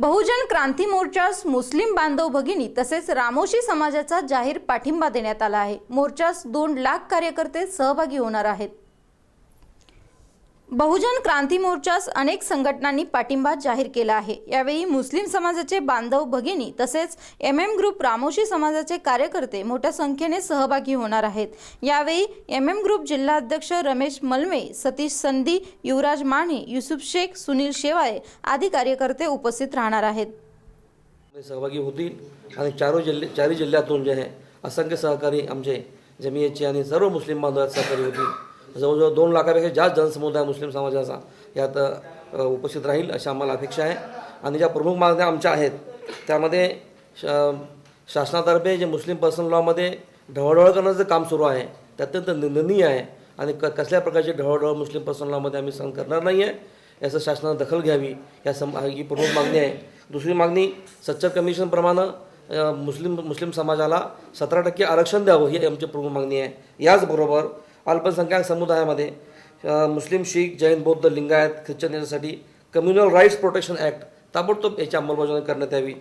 बहुजन क्रांती मोर्चास मुस्लिम बांधव भगिनी तसेच रामोशी समाजाचा जाहीर पाठिंबा देण्यात आला आहे. मोर्चास दोन लाख कार्यकर्ते सहभागी होणार आहेत. बहुजन क्रांती मोर्चास अनेक संघटनांनी पाठिंबा जाहीर केला आहे. यावेळी मुस्लिम समाजाचे बांधव भगिनी तसेच एम एम ग्रुप रामोशी समाजाचे कार्यकर्ते मोठ्या संख्येने सहभागी होणार आहेत. यावेळी एम एम ग्रुप जिल्हाध्यक्ष रमेश मलमे सतीश संधी युवराज माने युसुफ शेख सुनील शेवाळे आदी कार्यकर्ते उपस्थित राहणार आहेत. सहभागी होतील आणि चारो जिल्हे चारही जिल्ह्यातून जे आहे असंख्य सहकारी आमचे जमियतचे आणि सर्व मुस्लिम बांधवात सहकारी होतील. जवळजवळ दोन लाखापेक्षा जास्त जनसमुदाय मुस्लिम समाजाचा यात उपस्थित राहील अशी आम्हाला अपेक्षा आहे. आणि ज्या प्रमुख मागण्या आमच्या आहेत त्यामध्ये श शासनातर्फे जे मुस्लिम पर्सनल लॉमध्ये ढवळढवळ करण्याचं काम सुरू आहे ते अत्यंत निंदनीय आहे. आणि क कसल्या प्रकारची ढवळढवळ मुस्लिम पर्सनल लॉमध्ये आम्ही सहन करणार नाही आहे याचं शासनानं दखल घ्यावी या सम ही प्रमुख मागणी आहे. दुसरी मागणी सच्चर कमिशनप्रमाणे मुस्लिम मुस्लिम समाजाला सतरा टक्के आरक्षण द्यावं ही आमची प्रमुख मागणी आहे. याचबरोबर अल्पसंख्याक समुदायामध्ये मुस्लिम शीख जैन बौद्ध लिंगायत ख्रिश्चन यांच्यासाठी कम्युनल राईट्स प्रोटेक्शन ॲक्ट ताबडतोब याची अंमलबजावणी करण्यात यावी.